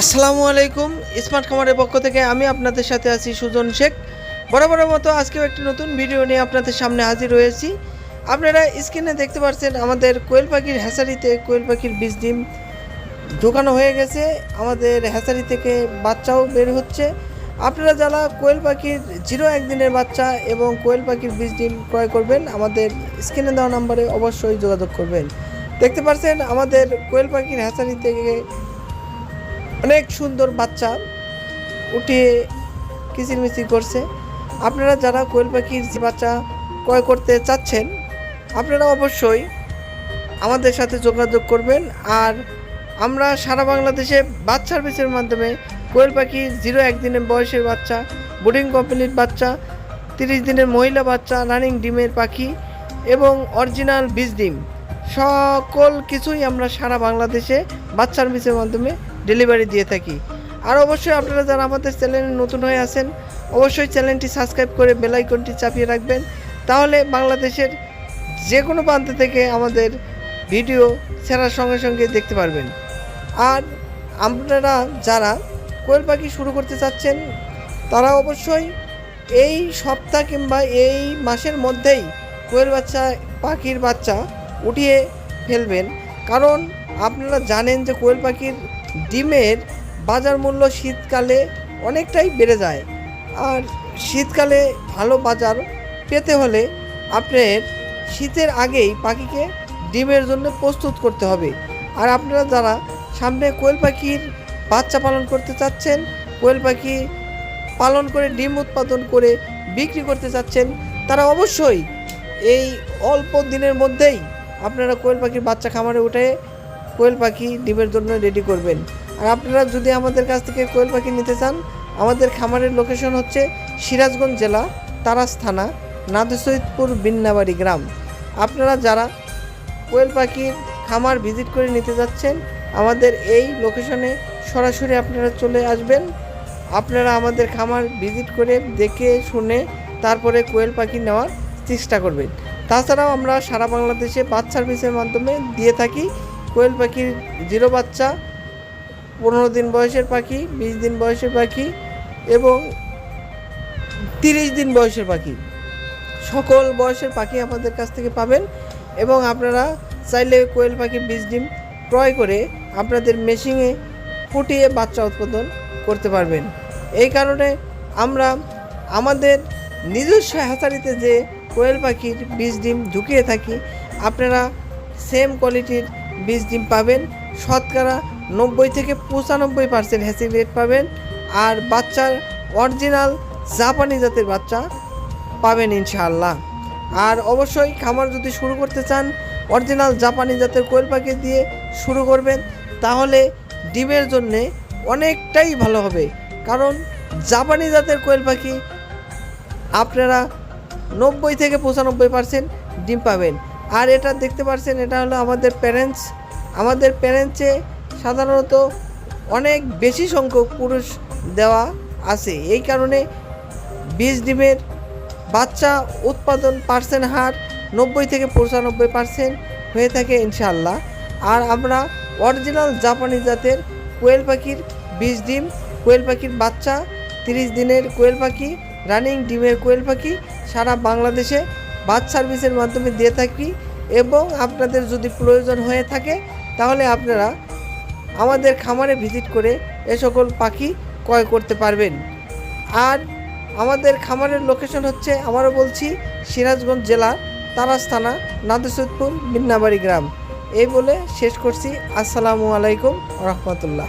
আসসালামু আলাইকুম, স্মার্ট খামারের পক্ষ থেকে আমি আপনাদের সাথে আছি সুজন শেখ। বরাবরের মতো আজকেও একটি নতুন ভিডিও নিয়ে আপনাদের সামনে হাজির হয়েছি। আপনারা স্ক্রিনে দেখতে পাচ্ছেন আমাদের কোয়েল পাখির হ্যাচারিতে কোয়েল পাখির বীজ ডিম ঢোকানো হয়ে গেছে। আমাদের হ্যাচারি থেকে বাচ্চাও বের হচ্ছে। আপনারা যারা কোয়েল পাখির জিরো একদিনের বাচ্চা এবং কোয়েল পাখির বীজ ডিম ক্রয় করবেন, আমাদের স্ক্রিনে দেওয়া নাম্বারে অবশ্যই যোগাযোগ করবেন। দেখতে পাচ্ছেন আমাদের কোয়েল পাখির হ্যাচারি থেকে অনেক সুন্দর বাচ্চা উঠিয়ে কিচিরমিচির করছে। আপনারা যারা কোয়েল পাখির বাচ্চা ক্রয় করতে চাচ্ছেন, আপনারা অবশ্যই আমাদের সাথে যোগাযোগ করবেন। আর আমরা সারা বাংলাদেশে বাচ্চা সার্ভিসের মাধ্যমে কোয়েল পাখি জিরো একদিনের বয়সের বাচ্চা, বোর্ডিং কোম্পানির বাচ্চা, তিরিশ দিনের মহিলা বাচ্চা, রানিং ডিমের পাখি এবং অরিজিনাল বীজ ডিম, সকল কিছুই আমরা সারা বাংলাদেশে বাচ্চা সার্ভিসের মাধ্যমে ডেলিভারি দিয়ে থাকি। আর অবশ্যই আপনারা যারা আমাদের চ্যানেলে নতুন হয়ে আছেন, অবশ্যই চ্যানেলটি সাবস্ক্রাইব করে বেল আইকনটি চাপিয়ে রাখবেন। তাহলে বাংলাদেশের যে কোনো প্রান্ত থেকে আমাদের ভিডিও ছাড়ার সঙ্গে সঙ্গে দেখতে পারবেন। আর আপনারা যারা কোয়েল পাখি শুরু করতে চাচ্ছেন, তারা অবশ্যই এই সপ্তাহ কিংবা এই মাসের মধ্যেই কোয়েল বাচ্চা, পাখির বাচ্চা উঠিয়ে ফেলবেন। কারণ আপনারা জানেন যে কোয়েল পাখির ডিমের বাজার মূল্য শীতকালে অনেকটাই বেড়ে যায়। আর শীতকালে ভালো বাজার পেতে হলে আপনার শীতের আগেই পাখিকে ডিমের জন্য প্রস্তুত করতে হবে। আর আপনারা যারা সামনে কোয়েল পাখির বাচ্চা পালন করতে চাচ্ছেন, কোয়েল পাখি পালন করে ডিম উৎপাদন করে বিক্রি করতে চাচ্ছেন, তারা অবশ্যই এই অল্প দিনের মধ্যেই আপনারা কোয়েল পাখির বাচ্চা খামারে উঠে কোয়েল পাখি ডিমের জন্য রেডি করবেন। আর আপনারা যদি আমাদের কাছ থেকে কোয়েল পাখি নিতে চান, আমাদের খামারের লোকেশন হচ্ছে সিরাজগঞ্জ জেলা, তারাস থানা, নাদসৈদপুর বিন্নাবাড়ি গ্রাম। আপনারা যারা কোয়েল পাখির খামার ভিজিট করে নিতে যাচ্ছেন, আমাদের এই লোকেশনে সরাসরি আপনারা চলে আসবেন। আপনারা আমাদের খামার ভিজিট করে দেখে, শুনে তারপরে কোয়েল পাখি নেওয়ার চেষ্টা করবেন। তাছাড়াও আমরা সারা বাংলাদেশে বাচ্চা সার্ভিসের মাধ্যমে দিয়ে থাকি। কোয়েল পাখির জিরো বাচ্চা, পনেরো দিন বয়সের পাখি, বিশ দিন বয়সের পাখি এবং তিরিশ দিন বয়সের পাখি। সকল বয়সের পাখি আমাদের কাছ থেকে পাবেন এবং আপনারা চাইলে কোয়েল পাখির বীজ ডিম ক্রয় করে আপনাদের মেশিনে ফুটিয়ে বাচ্চা উৎপাদন করতে পারবেন। এই কারণে আমরা আমাদের নিজস্ব হ্যাচারিতে যে কোয়েল পাখির বীজ ডিম ঢুকিয়ে থাকি, আপনারা সেম কোয়ালিটির বীজ ডিম পাবেন, শতকরা নব্বই থেকে পঁচানব্বই পার্সেন্ট হ্যাসিং রেট পাবেন আর বাচ্চার অরিজিনাল জাপানি জাতের বাচ্চা পাবেন ইনশাআল্লাহ। আর অবশ্যই খামার যদি শুরু করতে চান অরিজিনাল জাপানি জাতের কোয়েল পাখি দিয়ে শুরু করবেন, তাহলে ডিমের জন্যে অনেকটাই ভালো হবে। কারণ জাপানি জাতের কোয়েল পাখি আপনারা নব্বই থেকে পঁচানব্বই পার্সেন্ট ডিম পাবেন। আর এটা দেখতে পাচ্ছেন এটা হলো আমাদের প্যারেন্টস আমাদের প্যারেন্টসে সাধারণত অনেক বেশি সংখ্যক পুরুষ দেওয়া আছে। এই কারণে বীজ ডিমের বাচ্চা উৎপাদন পার্সেন্ট হার নব্বই থেকে পঁচানব্বই পার্সেন্ট হয়ে থাকে ইনশাল্লাহ আর আমরা অরিজিনাল জাপানি জাতের কোয়েল পাখির বীজ ডিম, কোয়েল পাখির বাচ্চা, তিরিশ দিনের কোয়েল পাখি রানিং ডিমের কোয়েল পাখি সারা বাংলাদেশে বাস সার্ভিসের মাধ্যমে দিয়ে থাকি এবং আপনাদের যদি প্রয়োজন হয়ে থাকে, তাহলে আপনারা আমাদের খামারে ভিজিট করে এ সকল পাখি ক্রয় করতে পারবেন। আর আমাদের খামারের লোকেশন হচ্ছে, আমারও বলছি, সিরাজগঞ্জ জেলা তারাস থানা, নাদসুদপুর বিন্নাবাড়ি গ্রাম। এই বলে শেষ করছি। আসসালামু আলাইকুম রহমতুল্লাহ।